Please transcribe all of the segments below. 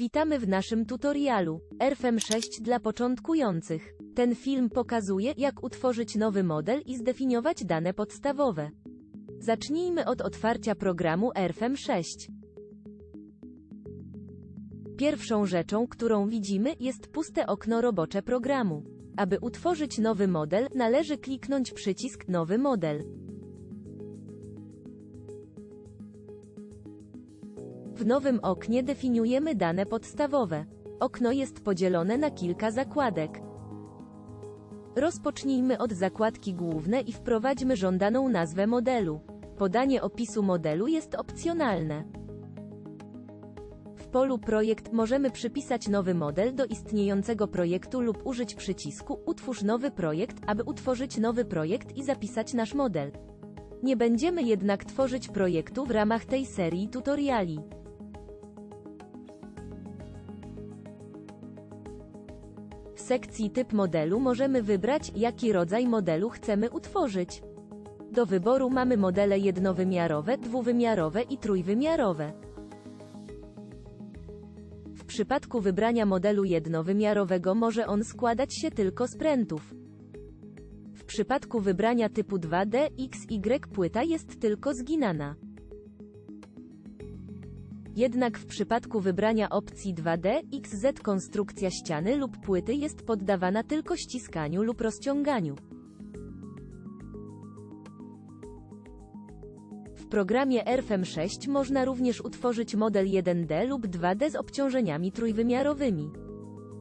Witamy w naszym tutorialu RFM 6 dla początkujących. Ten film pokazuje, jak utworzyć nowy model i zdefiniować dane podstawowe. Zacznijmy od otwarcia programu RFM 6. Pierwszą rzeczą, którą widzimy, jest puste okno robocze programu. Aby utworzyć nowy model, należy kliknąć przycisk Nowy model. W nowym oknie definiujemy dane podstawowe. Okno jest podzielone na kilka zakładek. Rozpocznijmy od zakładki główne i wprowadźmy żądaną nazwę modelu. Podanie opisu modelu jest opcjonalne. W polu Projekt możemy przypisać nowy model do istniejącego projektu lub użyć przycisku Utwórz nowy projekt, aby utworzyć nowy projekt i zapisać nasz model. Nie będziemy jednak tworzyć projektu w ramach tej serii tutoriali. Sekcji Typ modelu możemy wybrać, jaki rodzaj modelu chcemy utworzyć. Do wyboru mamy modele jednowymiarowe, dwuwymiarowe i trójwymiarowe. W przypadku wybrania modelu jednowymiarowego może on składać się tylko z prętów. W przypadku wybrania typu 2D, XY płyta jest tylko zginana. Jednak w przypadku wybrania opcji 2D, XZ konstrukcja ściany lub płyty jest poddawana tylko ściskaniu lub rozciąganiu. W programie RFM 6 można również utworzyć model 1D lub 2D z obciążeniami trójwymiarowymi.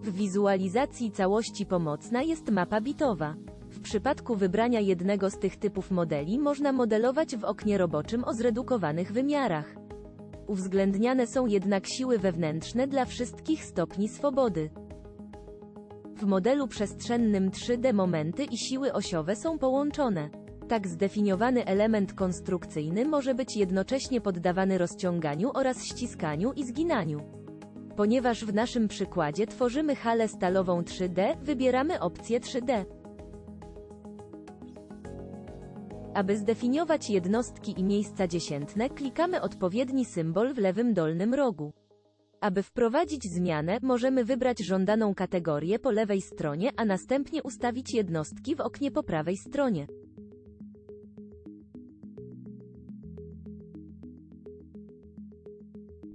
W wizualizacji całości pomocna jest mapa bitowa. W przypadku wybrania jednego z tych typów modeli można modelować w oknie roboczym o zredukowanych wymiarach. Uwzględniane są jednak siły wewnętrzne dla wszystkich stopni swobody. W modelu przestrzennym 3D momenty i siły osiowe są połączone. Tak zdefiniowany element konstrukcyjny może być jednocześnie poddawany rozciąganiu oraz ściskaniu i zginaniu. Ponieważ w naszym przykładzie tworzymy halę stalową 3D, wybieramy opcję 3D. Aby zdefiniować jednostki i miejsca dziesiętne, klikamy odpowiedni symbol w lewym dolnym rogu. Aby wprowadzić zmianę, możemy wybrać żądaną kategorię po lewej stronie, a następnie ustawić jednostki w oknie po prawej stronie.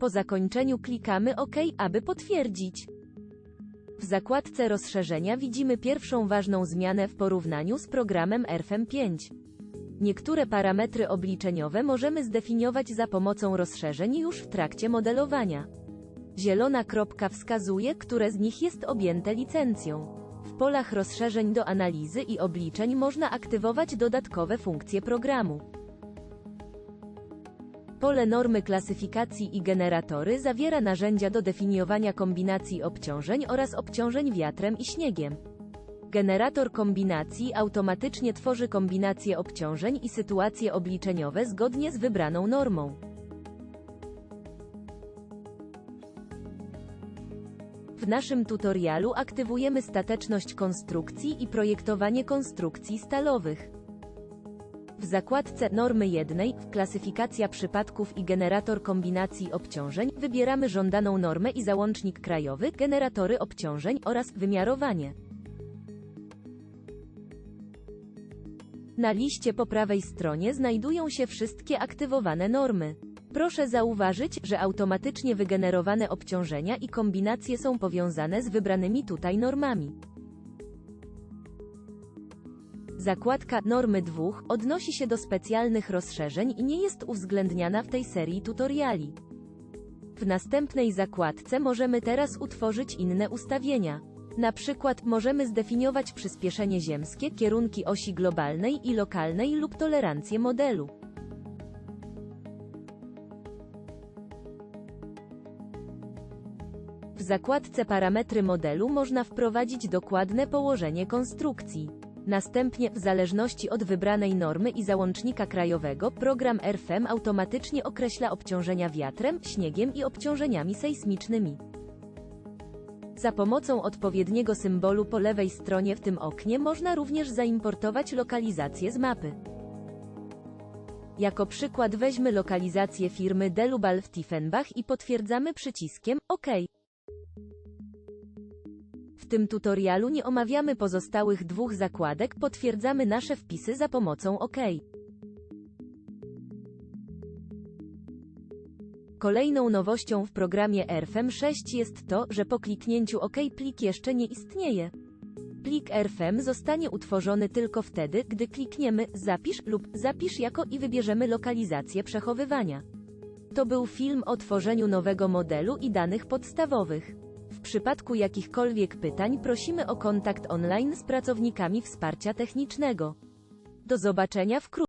Po zakończeniu klikamy OK, aby potwierdzić. W zakładce rozszerzenia widzimy pierwszą ważną zmianę w porównaniu z programem RFM 5. Niektóre parametry obliczeniowe możemy zdefiniować za pomocą rozszerzeń już w trakcie modelowania. Zielona kropka wskazuje, które z nich jest objęte licencją. W polach rozszerzeń do analizy i obliczeń można aktywować dodatkowe funkcje programu. Pole normy klasyfikacji i generatory zawiera narzędzia do definiowania kombinacji obciążeń oraz obciążeń wiatrem i śniegiem. Generator kombinacji automatycznie tworzy kombinacje obciążeń i sytuacje obliczeniowe zgodnie z wybraną normą. W naszym tutorialu aktywujemy stateczność konstrukcji i projektowanie konstrukcji stalowych. W zakładce Normy jednej, klasyfikacja przypadków i generator kombinacji obciążeń, wybieramy żądaną normę i załącznik krajowy, generatory obciążeń oraz wymiarowanie. Na liście po prawej stronie znajdują się wszystkie aktywowane normy. Proszę zauważyć, że automatycznie wygenerowane obciążenia i kombinacje są powiązane z wybranymi tutaj normami. Zakładka Normy 2 odnosi się do specjalnych rozszerzeń i nie jest uwzględniana w tej serii tutoriali. W następnej zakładce możemy teraz utworzyć inne ustawienia. Na przykład możemy zdefiniować przyspieszenie ziemskie, kierunki osi globalnej i lokalnej lub tolerancję modelu. W zakładce Parametry modelu można wprowadzić dokładne położenie konstrukcji. Następnie, w zależności od wybranej normy i załącznika krajowego, program RFM automatycznie określa obciążenia wiatrem, śniegiem i obciążeniami sejsmicznymi. Za pomocą odpowiedniego symbolu po lewej stronie w tym oknie można również zaimportować lokalizację z mapy. Jako przykład weźmy lokalizację firmy Delubal w Tiefenbach i potwierdzamy przyciskiem OK. W tym tutorialu nie omawiamy pozostałych dwóch zakładek, potwierdzamy nasze wpisy za pomocą OK. Kolejną nowością w programie RFM6 jest to, że po kliknięciu OK plik jeszcze nie istnieje. Plik RFM zostanie utworzony tylko wtedy, gdy klikniemy Zapisz lub Zapisz jako i wybierzemy lokalizację przechowywania. To był film o tworzeniu nowego modelu i danych podstawowych. W przypadku jakichkolwiek pytań prosimy o kontakt online z pracownikami wsparcia technicznego. Do zobaczenia wkrótce.